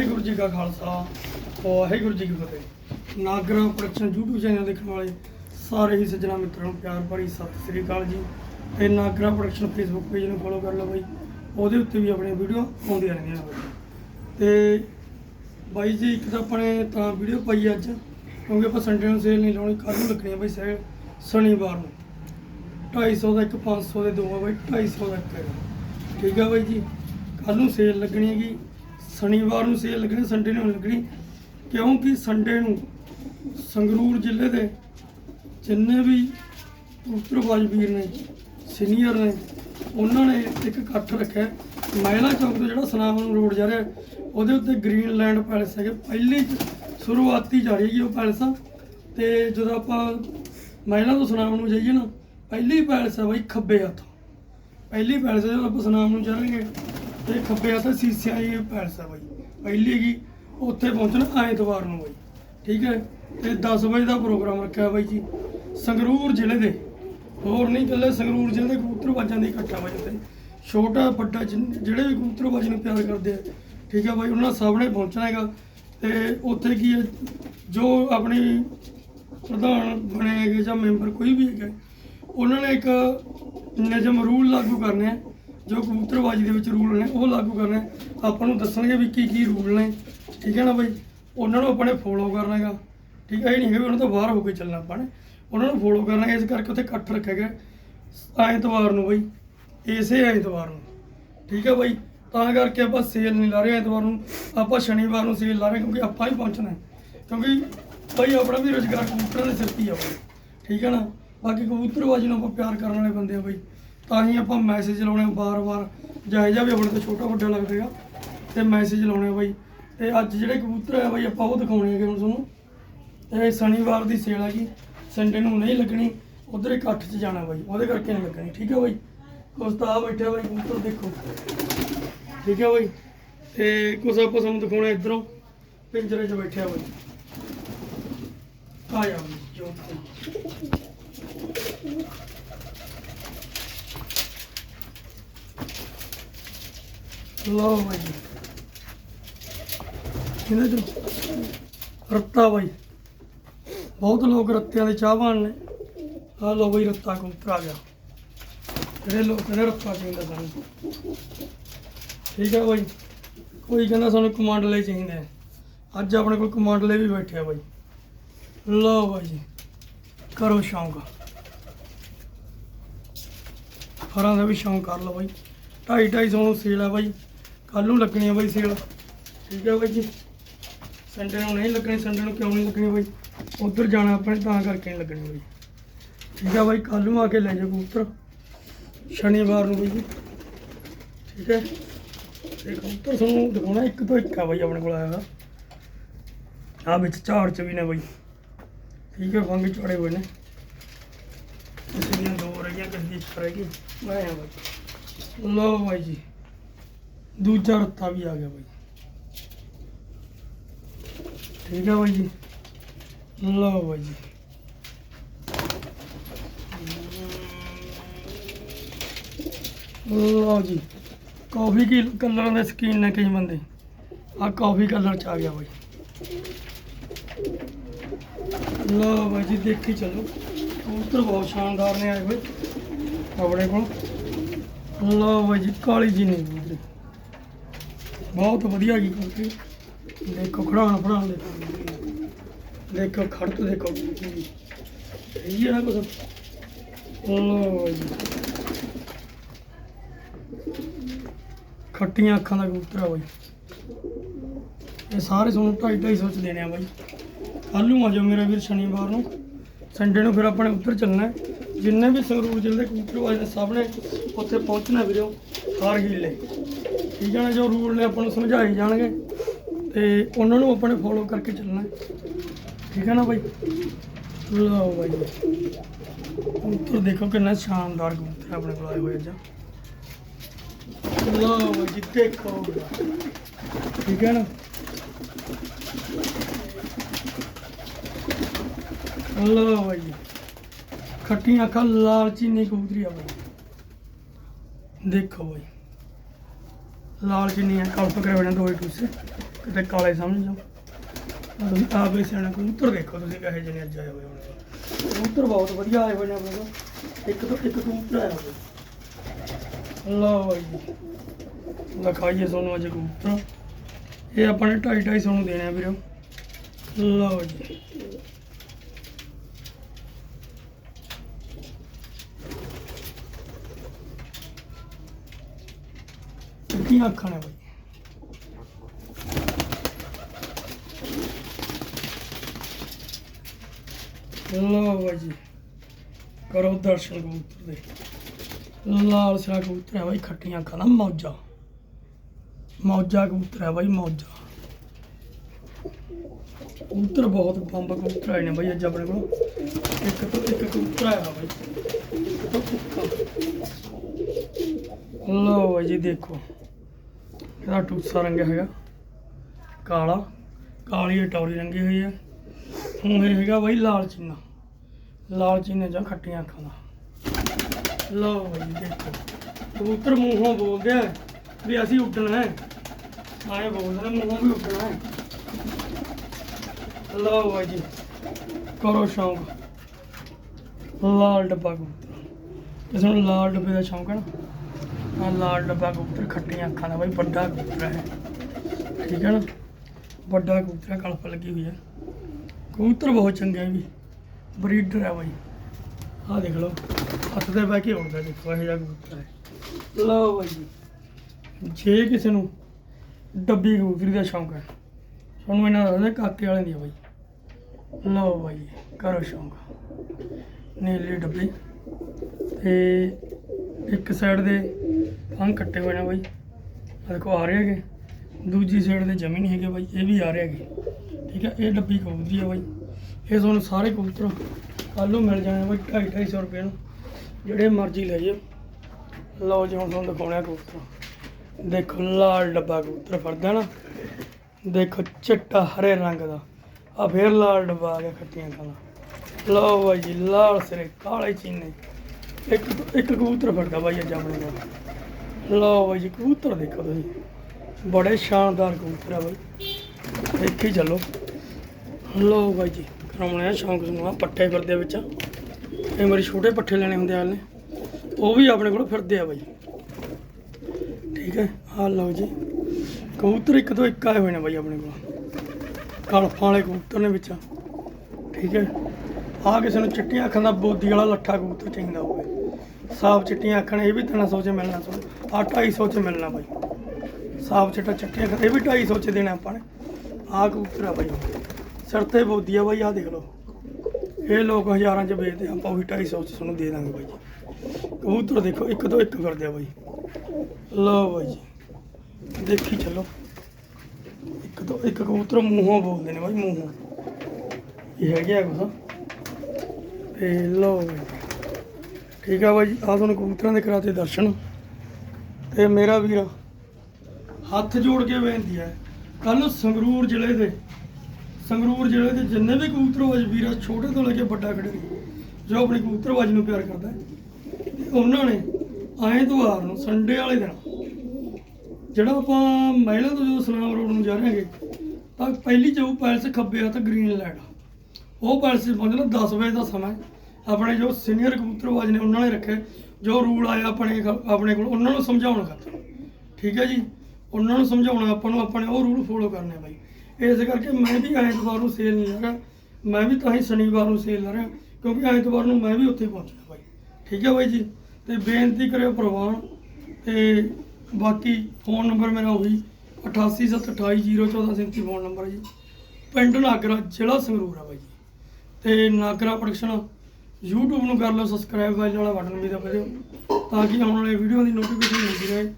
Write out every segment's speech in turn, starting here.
ਵਾਹਿਗੁਰੂ ਜੀ ਕਾ ਖਾਲਸਾ, ਵਾਹਿਗੁਰੂ ਜੀ ਕੀ ਫਤਿਹ। Nagra, production YouTube channel ਦੇਖਣ ਵਾਲੇ ਸਾਰੇ ਹੀ ਸੱਜਣਾ ਮਿੱਤਰਾਂ ਨੂੰ ਪਿਆਰ ਭਰੀ ਸਤਿ ਸ੍ਰੀ ਅਕਾਲ ਜੀ। ਤੇ ਨਾਗਰਾ ਪ੍ਰੋਡਕਸ਼ਨ Facebook ਪੇਜ ਨੂੰ ਫੋਲੋ ਕਰ ਲਓ ਬਾਈ। ਉਹਦੇ ਉੱਤੇ ਵੀ ਆਪਣੀਆਂ ਵੀਡੀਓ ਆਉਂਦੀਆਂ ਰਹਿੰਦੀਆਂ ਨੇ ਬਾਈ। ਤੇ ਬਾਈ ਜੀ, ਇੱਕ ਤਾਂ ਆਪਣੇ ਤਾਂ ਵੀਡੀਓ ਪਾਈ ਅੱਜ, ਕਿਉਂਕਿ ਆਪਾਂ ਸੰਡੇ ਨੂੰ ਸੇਲ ਨਹੀਂ ਲਾਉਣੀ, ਕੱਲ੍ਹ ਨੂੰ ਲੱਗਣੀ ਆ ਬਾਈ ਸੇਲ ਸ਼ਨੀਵਾਰ ਨੂੰ। 250 ਦਾ ਇੱਕ 500 ਦੇ ਦੋ ਆ ਬਾਈ 250 ਦਾ ਇੱਕ ਹੈਗਾ। ਠੀਕ ਆ ਬਾਈ ਜੀ ਕੱਲ ਨੂੰ ਸੇਲ ਲੱਗਣੀ ਹੈਗੀ। ਸ਼ਨੀਵਾਰ ਨੂੰ ਸੇਲ ਲੱਗਣੀ, ਸੰਡੇ ਨੂੰ ਲੱਗਣੀ, ਕਿਉਂਕਿ ਸੰਡੇ ਨੂੰ ਸੰਗਰੂਰ ਜ਼ਿਲ੍ਹੇ ਦੇ ਜਿੰਨੇ ਵੀ ਕਬੂਤਰਬਾਜ਼ ਵੀਰ ਨੇ, ਸੀਨੀਅਰ ਨੇ, ਉਹਨਾਂ ਨੇ ਇੱਕ ਇਕੱਠ ਰੱਖਿਆ। ਮਹਿਲਾ ਚੌਂਕ ਤੋਂ ਜਿਹੜਾ ਸਨਾਮ ਨੂੰ ਰੋਡ ਜਾ ਰਿਹਾ, ਉਹਦੇ ਉੱਤੇ ਗ੍ਰੀਨਲੈਂਡ ਪੈਲਸ ਹੈਗੇ। ਪਹਿਲੀ ਸ਼ੁਰੂਆਤੀ ਜਾ ਰਹੀ ਹੈਗੀ ਉਹ ਪੈਲਸ ਆ। ਤੇ ਜਦੋਂ ਆਪਾਂ ਮਹਿਲਾ ਤੋਂ ਸਨਾਮ ਨੂੰ ਜਾਈਏ ਨਾ, ਪਹਿਲੀ ਪੈਲਸ ਹੈ ਬਾਈ ਖੱਬੇ ਹੱਥ। ਪਹਿਲੀ ਪੈਲਸ ਜਦੋਂ ਆਪਾਂ ਸਨਾਮ ਨੂੰ ਜਾਣਗੇ ਤੇ ਖੱਬੇ ਹੱਥ ਸੀਸਿਆਂ ਦੀ ਪੈਲਸ ਹੈ ਬਾਈ। ਪਹਿਲੀ ਹੈਗੀ ਉੱਥੇ ਪਹੁੰਚਣਾ ਐਤਵਾਰ ਨੂੰ ਬਾਈ। ਠੀਕ ਹੈ? ਤੇ 10 ਵਜੇ ਦਾ ਪ੍ਰੋਗਰਾਮ ਰੱਖਿਆ ਬਾਈ ਜੀ। ਸੰਗਰੂਰ ਜ਼ਿਲ੍ਹੇ ਦੇ। ਹੋਰ ਨਹੀਂ ਇਕੱਲੇ ਸੰਗਰੂਰ ਜ਼ਿਲ੍ਹੇ ਦੇ ਕਬੂਤਰਬਾਜ਼ਾਂ ਦੀ ਇਕੱਠਾ ਬਾਈ ਉੱਥੇ। ਛੋਟਾ, ਵੱਡਾ ਜਿਨ- ਜਿਹੜੇ ਵੀ ਕਬੂਤਰਬਾਜ਼ ਨੂੰ ਪਿਆਰ ਕਰਦੇ ਆ। ਠੀਕ ਹੈ ਬਾਈ? ਉਹਨਾਂ ਸਾਹਮਣੇ ਪਹੁੰਚਣਾ ਹੈਗਾ। ਤੇ ਉੱਥੇ ਕੀ ਹੈ? ਜੋ ਆਪਣੀ ਪ੍ਰਧਾਨ ਬਣੇ ਹੈਗੇ ਜਾਂ ਮੈਂਬਰ ਕੋਈ ਵੀ ਹੈਗਾ, ਉਹਨਾਂ ਨੇ ਇੱਕ ਨਿਯਮ ਰੂਲ ਲਾਗੂ ਕਰਨੇ ਆ। ਜੋ ਕਬੂਤਰਬਾਜ਼ੀ ਦੇ ਵਿੱਚ ਰੂਲ ਨੇ, ਉਹ ਲਾਗੂ ਕਰਨੇ ਆਪਾਂ ਨੂੰ ਦੱਸਣਗੇ ਵੀ ਕੀ ਕੀ ਰੂਲ ਨੇ। ਠੀਕ ਹੈ ਨਾ ਬਾਈ? ਉਹਨਾਂ ਨੂੰ ਆਪਾਂ ਨੇ ਫੋਲੋ ਕਰਨਾ ਹੈਗਾ। ਠੀਕ ਹੈ, ਇਹ ਨਹੀਂ ਹੈਗਾ ਵੀ ਉਹਨਾਂ ਤੋਂ ਬਾਹਰ ਹੋ ਕੇ ਚੱਲਣਾ ਆਪਾਂ ਨੇ। ਉਹਨਾਂ ਨੂੰ ਫੋਲੋ ਕਰਨਾ ਇਸ ਕਰਕੇ ਉੱਥੇ ਇਕੱਠ ਰੱਖਿਆ ਗਿਆ। ਐਤਵਾਰ ਨੂੰ ਬਾਈ। ਇਸੇ ਐਤਵਾਰ ਨੂੰ। ਠੀਕ ਹੈ ਬਾਈ? ਤਾਂ ਕਰਕੇ ਆਪਾਂ ਸੇਲ ਨਹੀਂ ਲਾ ਰਹੇ, ਐਤਵਾਰ ਨੂੰ। ਆਪਾਂ ਸ਼ਨੀਵਾਰ ਨੂੰ ਸੇਲ ਲਾ ਰਹੇ, ਕਿਉਂਕਿ ਆਪਾਂ ਹੀ ਪਹੁੰਚਣਾ ਹੈ। ਕਿਉਂਕਿ ਬਾਈ ਆਪਣਾ ਵੀ ਰੁਜ਼ਗਾਰ ਕਬੂਤਰਾਂ ਦੇ ਸਿਰ ਤੇ ਹੀ ਆ ਬਾਈ। ਠੀਕ ਹੈ ਨਾ? ਬਾਕੀ ਕਬੂਤਰਬਾਜੀ ਨੂੰ ਆਪਾਂ ਪਿਆਰ ਕਰਨ ਵਾਲੇ ਬੰਦੇ ਆ ਬਾਈ। ਤਾਂ ਹੀ ਆਪਾਂ ਮੈਸੇਜ ਲਾਉਣੇ ਬਾਰ-ਬਾਰ ਜਿਹੋ ਜਿਹਾ ਵੀ ਆਪਣੇ ਤੋਂ ਛੋਟਾ ਵੱਡਾ ਲੱਗ ਰਿਹਾ। ਤੇ ਮੈਸੇਜ ਲਾਉਣੇ ਆ ਬਾਈ। ਤੇ ਅੱਜ ਜਿਹੜੇ ਕਬੂਤਰ ਆ ਬਾਈ, ਆਪਾਂ ਉਹ ਦਿਖਾਉਣੇ ਹੈਗੇ ਹੁਣ ਤੁਹਾਨੂੰ। ਤੇ ਸ਼ਨੀਵਾਰ ਦੀ ਸੇਲ ਜੀ। ਸੰਡੇ ਨੂੰ ਨਹੀਂ ਲੱਗਣੀ। ਉਧਰ ਇਕੱਠ 'ਚ ਜਾਣਾ ਬਾਈ। ਉਹਦੇ ਕਰਕੇ ਨਹੀਂ ਲੱਗਣੀ। ਠੀਕ ਹੈ ਬਾਈ? ਕੁਛ ਤਾਂ ਆ ਬੈਠਿਆ ਬਾਈ ਕਬੂਤਰ ਦੇਖੋ। ਠੀਕ ਹੈ ਬਾਈ? ਤੇ ਕੁਛ ਆਪਾਂ ਤੁਹਾਨੂੰ ਦਿਖਾਉਣਾ ਇਧਰੋਂ। ਪਿੰਜਰੇ 'ਚ ਬੈਠਿਆ ਬਾਈ। ਆ ਜਾ ਜੋ। ਲਓ ਬਾਈ ਇਹਦੇ ਚ ਰੱਤਾ ਬਾਈ ਬਹੁਤ ਲੋਕ ਰੱਤਿਆਂ ਦੇ ਚਾਹਵਾਨ ਨੇ ਆ ਲੋ ਬਈ ਰੱਤਾ ਕਬੂਤਰ ਆ ਗਿਆ ਜਿਹੜੇ ਲੋਕ ਕਹਿੰਦੇ ਰੱਤਾ ਚਾਹੀਦਾ ਸਾਨੂੰ ਠੀਕ ਹੈ ਬਾਈ ਕੋਈ ਕਹਿੰਦਾ ਸਾਨੂੰ ਕਮਾਂਡਲੇ ਚਾਹੀਦੇ ਆ ਅੱਜ ਆਪਣੇ ਕੋਲ ਕਮਾਂਡਲੇ ਵੀ ਬੈਠੇ ਆ ਬਾਈ ਲਓ ਬਾਈ ਜੀ ਕਰੋ ਸ਼ੌਂਕ ਫਰਾਂ ਦਾ ਵੀ ਸ਼ੌਂਕ ਕਰ ਲਓ ਬਾਈ ਢਾਈ ਢਾਈ ਸੌ ਨੂੰ ਸੇਲ ਆ ਬਾਈ ਕੱਲ ਨੂੰ ਲੱਗਣੀ ਆ ਬਾਈ ਸੇਲ ਠੀਕ ਹੈ ਬਾਈ ਜੀ? ਸੰਡੇ ਨੂੰ ਨਹੀਂ ਲੱਗਣੀ ਸੰਡੇ ਨੂੰ ਕਿਉਂ ਨਹੀਂ ਲੱਗਣੀ ਬਾਈ? ਉਧਰ ਜਾਣਾ ਆਪਣੇ ਤਾਂ ਕਰਕੇ ਨਹੀਂ ਲੱਗਣੀ ਬਾਈ। ਠੀਕ ਹੈ ਬਾਈ ਕੱਲ ਨੂੰ ਆ ਕੇ ਲੈ ਜਾਓ ਕਬੂਤਰ। ਸ਼ਨੀਵਾਰ ਨੂੰ ਬਾਈ ਜੀ। ਠੀਕ ਹੈ ਤੇ ਕਬੂਤਰ ਤੁਹਾਨੂੰ ਦਿਖਾਉਣਾ, ਇੱਕ ਤੋਂ ਇੱਕ ਆ ਬਾਈ ਆਪਣੇ ਕੋਲ ਆਇਆ। ਆ ਵਿੱਚ ਝਾੜ ਚ ਵੀ ਨੇ ਬਾਈ। ਠੀਕ ਹੈ ਫੰਗ ਚੜੇ ਹੋਏ ਨੇ। ਕਿਸੇ ਦੀਆਂ ਦੋ ਰਹਿ ਗਈਆਂ, ਕਿਸੇ ਦੀ ਇੱਕ ਰਹਿ ਗਈ। ਮੈਂ ਆ ਬਾਈ। ਲਓ ਬਾਈ ਜੀ। ਦੂਜਾ ਰੱਤਾ ਵੀ ਆ ਗਿਆ ਬਾਈ। ਠੀਕ ਹੈ ਬਾਈ ਜੀ। ਲਓ ਬਾਈ ਜੀ। ਲਓ ਜੀ। ਕਾਫੀ ਕੀ ਕਲਰਾਂ ਦੇ ਸਕੀਨ ਨੇ ਕਈ ਬੰਦੇ। ਆ ਕਾਫੀ ਕਲਰ ਚ ਆ ਗਿਆ ਬਾਈ। ਲਓ ਬਾਈ ਜੀ, ਦੇਖੀ ਚਲੋ। ਕਬੂਤਰ ਬਹੁਤ ਸ਼ਾਨਦਾਰ ਨੇ ਆਏ ਹੋਏ। ਆਪਣੇ ਕੋਲ। ਲਓ ਬਾਈ ਜੀ, ਕਾਲੀ ਜੀ ਨੇ ਕਬੂਤਰ। ਬਹੁਤ ਵਧੀਆ ਜੀ ਕਬੂਤਰੀ ਦੇਖੋ, ਖੜਾਣ ਫੜਾਣ ਦੇਖੋ ਦੇਖੋ, ਖੜਤ ਦੇਖੋ। ਇਹ ਹੈ ਕੁਛ ਲਓ ਜੀ। ਖੱਟੀਆਂ ਅੱਖਾਂ ਦਾ ਕਬੂਤਰ ਆ ਬਾਈ। ਇਹ ਸਾਰੇ ਤੁਹਾਨੂੰ ਢਾਈ ਢਾਈ ਸੌ ਚ ਦੇਣੇ ਆ ਬਾਈ। ਕੱਲ੍ਹ ਨੂੰ ਆ ਜਾਓ ਮੇਰਾ ਵੀਰ ਸ਼ਨੀਵਾਰ ਨੂੰ। ਸੰਡੇ ਨੂੰ ਫਿਰ ਆਪਣੇ ਉੱਧਰ ਚੱਲਣਾ ਜਿੰਨੇ ਵੀ ਸੰਗਰੂਰ ਜ਼ਿਲ੍ਹੇ ਦੇ ਕਬੂਤਰ ਵਾਲੇ ਨੇ, ਸਭ ਨੇ ਉੱਥੇ ਪਹੁੰਚਣਾ ਵੀਰੋ। ਹਾਰ ਹੀਲੇ ਠੀਕ ਹੈ ਨਾ ਜੋ ਰੂਲ ਨੇ ਆਪਾਂ ਨੂੰ ਸਮਝਾਏ ਜਾਣਗੇ ਤੇ ਉਹਨਾਂ ਨੂੰ ਆਪਣੇ ਫੋਲੋ ਕਰਕੇ ਚੱਲਣਾ। ਠੀਕ ਹੈ ਨਾ ਬਾਈ? ਲਓ ਬਾਈ। ਕਬੂਤਰ ਦੇਖੋ ਕਿੰਨਾ ਸ਼ਾਨਦਾਰ ਕਬੂਤਰ ਆਪਣੇ ਕੋਲ ਆਏ ਹੋਏ ਅੱਜ। ਲਓ ਬਾਈ ਜੀ, ਦੇਖੋ। ਠੀਕ ਹੈ ਨਾ? ਲਓ ਬਾਈ ਜੀ। ਖੱਟੀਆਂ ਅੱਖਾਂ ਲਾਲ ਚੀਨੀ ਕਬੂਤਰੀ ਆ ਬਾਈ ਦੇਖੋ ਬਾਈ। ਲਾਲ ਚੀਨੀ ਹੈ ਕਲਪ ਕਰੇ ਹੋਏ ਨੇ ਦੋਏ ਟੂਸੇ ਕਿਤੇ ਕਾਲੇ ਸਮਝ ਜਾਓ ਤੁਸੀਂ ਆਪ ਹੀ ਸਿਆਣਾ ਕਬੂਤਰ ਦੇਖੋ ਤੁਸੀਂ ਕਹੇ ਜਿਹੇ ਅੱਜ ਆਏ ਹੋਏ ਹੋਣੇ। ਕਬੂਤਰ ਬਹੁਤ ਵਧੀਆ ਆਏ ਹੋਏ ਨੇ ਆਪਣੇ ਕੋਲ। ਇੱਕ ਤੋਂ ਇੱਕ ਕਬੂਤਰ ਆਇਆ ਹੋਇਆ। ਲਓ ਜੀ। ਦਿਖਾਈਏ ਤੁਹਾਨੂੰ ਅੱਜ ਕਬੂਤਰ। ਇਹ ਆਪਾਂ ਨੇ 2.5 250 ਨੂੰ ਦੇਣੇ ਆ ਵੀਰੋ। ਲਓ ਜੀ। ਕਿੰਨੀਆਂ ਅੱਖਾਂ ਨੇ ਬਾਈ ਲਓ ਬਾਈ ਜੀ ਕਰੋ ਦਰਸ਼ਨ ਕਬੂਤਰ ਦੇ ਲਾਲ ਸਿਰਾ ਕਬੂਤਰ ਹੈ ਬਾਈ ਖੱਟੀਆਂ ਅੱਖਾਂ ਦਾ ਮੌਜਾ ਮੌਜਾ ਕਬੂਤਰ ਹੈ ਬਾਈ ਮੌਜਾ ਕਬੂਤਰ ਬਹੁਤ ਬੰਬ ਕਬੂਤਰ ਆਏ ਨੇ ਬਾਈ ਅੱਜ ਆਪਣੇ ਕੋਲ ਇੱਕ ਤੋਂ ਇੱਕ ਕਬੂਤਰ ਆਇਆ ਬਾਈ ਇੱਕ ਤੋਂ ਇੱਕ ਲਓ ਬਾਈ ਜੀ ਦੇਖੋ ਇਹਦਾ ਟੂਸਾ ਰੰਗ ਹੈਗਾ ਕਾਲਾ, ਕਾਲੀ ਟੌਰੀ ਰੰਗੀ ਹੋਈ ਹੈ। ਹੁਣ ਇਹ ਹੈਗਾ ਬਾਈ ਲਾਲ ਚੀਨਾ। ਲਾਲ ਚੀਨੇ ਜਾਂ ਖੱਟੀਆਂ ਅੱਖਾਂ ਦਾ। ਲਓ ਬਾਈ, ਦੇਖੋ। ਕਬੂਤਰ ਮੂੰਹੋਂ ਬੋਲਦੇ ਆ ਵੀ ਅਸੀਂ ਉੱਡਣਾ ਹੈ। ਆਏ ਬੋਲਦੇ ਨੇ, ਮੂੰਹੋਂ ਵੀ ਉੱਡਣਾ ਹੈ। ਲਓ ਬਾਈ ਜੀ, ਕਰੋ ਸ਼ੌਂਕ। ਲਾਲ ਡੱਬਾ ਕਬੂਤਰ। ਕਿਸੇ ਨੂੰ ਲਾਲ ਡੱਬੇ ਦਾ ਸ਼ੌਂਕ ਹੈ ਨਾ। ਆ ਲਾਲ ਡੱਬਾ ਕਬੂਤਰ ਖੱਟੀਆਂ ਅੱਖਾਂ ਦਾ ਬਾਈ, ਵੱਡਾ ਕਬੂਤਰ ਹੈ। ਠੀਕ ਹੈ ਨਾ? ਵੱਡਾ ਕਬੂਤਰ ਹੈ, ਕਲਪ ਲੱਗੀ ਹੋਈ ਹੈ। ਕਬੂਤਰ ਬਹੁਤ ਚੰਗਾ ਹੈ ਵੀ ਬਰੀਡਰ ਹੈ ਬਾਈ। ਆਹ ਦੇਖ ਲਓ। ਹੱਥ ਤੇ ਬਹਿ ਕੇ ਆਉਂਦਾ ਦੇਖੋ, ਇਹ ਜਿਹਾ ਕਬੂਤਰ ਹੈ। ਲਓ ਬਾਈ ਜੀ। ਜੇ ਕਿਸੇ ਨੂੰ ਡੱਬੀ ਕਬੂਤਰੀ ਦਾ ਸ਼ੌਂਕ ਹੈ, ਤੁਹਾਨੂੰ ਇਹਨਾਂ ਦਾ ਕਾਕੇ ਵਾਲੇ ਦੀ ਹੈ ਬਾਈ। ਲਓ ਬਾਈ ਕਰੋ ਸ਼ੌਂਕ। ਨੀਲੀ ਡੱਬੀ। ਤੇ ਇੱਕ ਸਾਈਡ ਦੇ ਫੰਗ ਕੱਟੇ ਹੋਏ ਨੇ ਬਾਈ। ਦੇਖੋ, ਆ ਰਹੇ ਹੈਗੇ। ਦੂਜੀ ਸਾਈਡ ਦੇ ਜਮੀ ਨਹੀਂ ਹੈਗੇ ਬਾਈ, ਇਹ ਵੀ ਆ ਰਹੇ ਹੈਗੇ। ਠੀਕ ਹੈ, ਇਹ ਡੱਬੀ ਕਬੂਤਰੀ ਆ ਬਾਈ। ਇਹ ਤੁਹਾਨੂੰ ਸਾਰੇ ਕਬੂਤਰ ਕੱਲ੍ਹ ਮਿਲ ਜਾਣੇ ਬਾਈ 2.5 250 ਰੁਪਏ ਨੂੰ। ਜਿਹੜੇ ਮਰਜ਼ੀ ਲੈ ਜਿਓ। ਲਓ ਜੀ, ਹੁਣ ਤੁਹਾਨੂੰ ਦਿਖਾਉਣਾ ਕਬੂਤਰ। ਦੇਖੋ, ਲਾਲ ਡੱਬਾ ਕਬੂਤਰ ਫੜਦਾ ਨਾ। ਦੇਖੋ, ਚਿੱਟਾ ਹਰੇ ਰੰਗ ਦਾ। ਆ ਫੇਰ ਲਾਲ ਡੱਬਾ ਆ ਗਿਆ ਖੱਟੀਆਂ ਖਾਣਾ ਲਓ ਬਾਈ ਜੀ, ਲਾਲ ਸਿਰੇ, ਕਾਲੇ ਚੀਨੇ। ਇੱਕ ਇੱਕ ਕਬੂਤਰ ਫੜਦਾ ਬਾਈ ਅੱਜ ਆਪਣੇ ਕੋਲ ਲਓ ਬਾਈ ਜੀ, ਕਬੂਤਰ ਦੇਖੋ ਤੁਸੀਂ। ਬੜੇ ਸ਼ਾਨਦਾਰ ਕਬੂਤਰ ਆ ਬਾਈ। ਦੇਖੀ ਚੱਲੋ। ਲਓ ਬਾਈ ਜੀ, ਕਰਾਉਣੇ ਆ ਸ਼ੌਂਕ ਨੂੰ ਆ ਪੱਠੇ ਫਿਰਦੇ ਵਿੱਚ। ਇਹ ਮੇਰੇ ਛੋਟੇ ਪੱਠੇ ਲੈਣੇ ਹੁੰਦੇ ਹਾਲ ਨੇ। ਉਹ ਵੀ ਆਪਣੇ ਕੋਲ ਫਿਰਦੇ ਆ ਬਾਈ। ਠੀਕ ਹੈ, ਆ ਲਓ ਜੀ। ਕਬੂਤਰ ਇੱਕ ਤੋਂ ਇੱਕ ਆਏ ਹੋਏ ਨੇ ਬਾਈ ਆਪਣੇ ਕੋਲ। ਕਲਫਾਂ ਵਾਲੇ ਕਬੂਤਰ ਨੇ ਵਿੱਚ। ਠੀਕ ਹੈ। ਆ ਕਿਸੇ ਨੂੰ ਚਿੱਟੀਆਂ ਅੱਖਾਂ ਦਾ ਬੋਦੀ ਵਾਲਾ ਲੱਠਾ ਕਬੂਤਰ ਚਾਹੀਦਾ ਹੋਵੇ। ਸਾਫ਼ ਚਿੱਟੀਆਂ ਅੱਖਾਂ ਨੇ ਇਹ ਵੀ 300 ਚ ਮਿਲਣਾ ਸੋ ਆ 250 ਚ ਮਿਲਣਾ ਬਾਈ। ਸਾਫ਼ ਚਿੱਟਾ ਚਿੱਟੀਆਂ ਅੱਖਾਂ ਇਹ ਵੀ 250 ਚ ਦੇਣਾ ਆਪਾਂ ਨੇ। ਆ ਕਬੂਤਰ ਆ ਬਾਈ। ਸਿਰ ਤੇ ਬੋਦੀ ਆ ਬਾਈ ਆ ਦੇਖ ਲਓ। ਇਹ ਲੋਕ ਹਜ਼ਾਰਾਂ ਚ ਵੇਚਦੇ ਆ, ਆਪਾਂ ਉਹੀ 250 ਚ ਤੁਹਾਨੂੰ ਦੇ ਦਾਂਗੇ ਬਾਈ। ਜੀ ਕਬੂਤਰ ਦੇਖੋ ਇੱਕ ਤੋਂ ਇੱਕ ਕਰਦੇ ਆ ਬਾਈ। ਲਓ ਬਾਈ ਜੀ ਦੇਖੀ ਚੱਲੋ। ਇੱਕ ਤੋਂ ਇੱਕ ਕਬੂਤਰ ਮੂੰਹੋਂ ਬੋਲਦੇ ਨੇ ਬਾਈ ਮੂੰਹੋਂ। ਇਹ ਹੈਗੇ ਆ ਕੁਛ। ਤੇ ਲਓ ਬਾਈ। ਠੀਕ ਆ ਬਾਈ ਆ ਤੁਹਾਨੂੰ ਕਬੂਤਰਾਂ ਦੇ ਕਰਾਤੇ ਦਰਸ਼ਨ। ਤੇ ਮੇਰਾ ਵੀਰ ਹੱਥ ਜੋੜ ਕੇ ਬੇਨਤੀ ਹੈ ਕੱਲ ਨੂੰ ਸੰਗਰੂਰ ਜ਼ਿਲ੍ਹੇ ਦੇ ਸੰਗਰੂਰ ਜ਼ਿਲ੍ਹੇ ਦੇ ਜਿੰਨੇ ਵੀ ਕਬੂਤਰਬਾਜ਼ ਵੀਰ ਆ ਛੋਟੇ ਤੋਂ ਲੈ ਕੇ ਵੱਡਾ ਖੜੇ ਨੇ, ਜੋ ਆਪਣੀ ਕਬੂਤਰਬਾਜ਼ ਨੂੰ ਪਿਆਰ ਕਰਦਾ ਹੈ, ਤੇ ਉਹਨਾਂ ਨੇ ਆਏ ਐਤਵਾਰ ਨੂੰ ਸੰਡੇ ਵਾਲੇ ਦਿਨ, ਜਿਹੜਾ ਆਪਾਂ ਮਹਿਲਾ ਤੋਂ ਜਦੋਂ ਸਲਾਮ ਰੋਡ ਨੂੰ ਜਾ ਰਹੇ ਹਾਂਗੇ, ਤਾਂ ਪਹਿਲੀ ਜੋ ਪੈਲਸ ਖੱਬੇ ਆ ਤਾਂ ਗ੍ਰੀਨ ਲੈਂਡ ਉਹ ਪੈਲਸ ਪਹੁੰਚਣਾ 10 ਵਜੇ ਦਾ ਸਮਾਂ ਆਪਣੇ ਜੋ ਸੀਨੀਅਰ ਕਬੂਤਰਬਾਜ਼ ਨੇ ਉਹਨਾਂ ਨੇ ਰੱਖੇ, ਜੋ ਰੂਲ ਆਇਆ ਆਪਣੇ ਖ- ਆਪਣੇ ਕੋਲ, ਉਹਨਾਂ ਨੂੰ ਸਮਝਾਉਣ ਖਾਤਰ। ਠੀਕ ਹੈ ਜੀ? ਉਹਨਾਂ ਨੂੰ ਸਮਝਾਉਣਾ, ਆਪਾਂ ਨੂੰ ਆਪਾਂ ਨੇ ਉਹ ਰੂਲ ਫੋਲੋ ਕਰਨੇ ਬਾਈ। ਇਸ ਕਰਕੇ ਮੈਂ ਵੀ ਐਤਵਾਰ ਨੂੰ ਸੇਲ ਨਹੀਂ ਲਾ ਰਿਹਾ ਮੈਂ ਵੀ ਤਾਂ ਹੀ ਸ਼ਨੀਵਾਰ ਨੂੰ ਸੇਲ ਲਾ ਰਿਹਾ ਕਿਉਂਕਿ ਐਤਵਾਰ ਨੂੰ ਮੈਂ ਵੀ ਉੱਥੇ ਪਹੁੰਚਣਾ ਬਾਈ। ਠੀਕ ਹੈ ਬਾਈ ਜੀ? ਤੇ ਬੇਨਤੀ ਕਰਿਓ ਪ੍ਰਵਾਨ, ਤੇ ਬਾਕੀ ਫੋਨ ਨੰਬਰ ਮੇਰਾ ਉਹੀ 8872801437 ਫੋਨ ਨੰਬਰ ਹੈ ਜੀ। ਪਿੰਡ ਨਾਗਰਾ ਜ਼ਿਲ੍ਹਾ ਸੰਗਰੂਰ ਆ ਬਾਈ ਜੀ। ਤੇ ਨਾਗਰਾ ਪ੍ਰੋਡਕਸ਼ਨ YouTube ਨੂੰ ਕਰ ਲਓ ਸਬਸਕ੍ਰਾਈਬ ਬੈਲ ਵਾਲਾ ਬਟਨ ਵੀ ਦਬਾ ਦਿਓ, ਤਾਂ ਕਿ ਆਉਣ ਵਾਲੇ ਵੀਡੀਓ ਦੀ ਨੋਟੀਫਿਕੇਸ਼ਨ ਮਿਲਦੀ ਰਹੇ।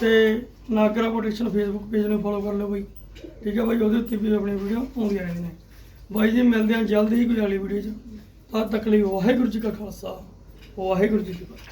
ਤੇ ਨਾਗਰਾ ਪ੍ਰੋਡਕਸ਼ਨ ਫੇਸਬੁੱਕ ਪੇਜ ਨੂੰ ਫੋਲੋ ਕਰ ਲਓ ਬਾਈ। ਠੀਕ ਹੈ ਬਾਈ, ਉਹਦੇ ਉੱਤੇ ਵੀ ਆਪਣੀ ਵੀਡੀਓ ਆਉਂਦੀਆਂ ਰਹਿੰਦੀਆਂ ਨੇ। ਬਾਈ ਜੀ, ਮਿਲਦੇ ਹਾਂ ਜਲਦੀ ਹੀ ਕੋਈ ਅਗਲੀ ਵੀਡੀਓ 'ਚ। ਤਦ ਤੱਕ ਲਈ ਵਾਹਿਗੁਰੂ ਜੀ ਕਾ ਖਾਲਸਾ, ਵਾਹਿਗੁਰੂ ਜੀ ਕੀ ਫਤਿਹ।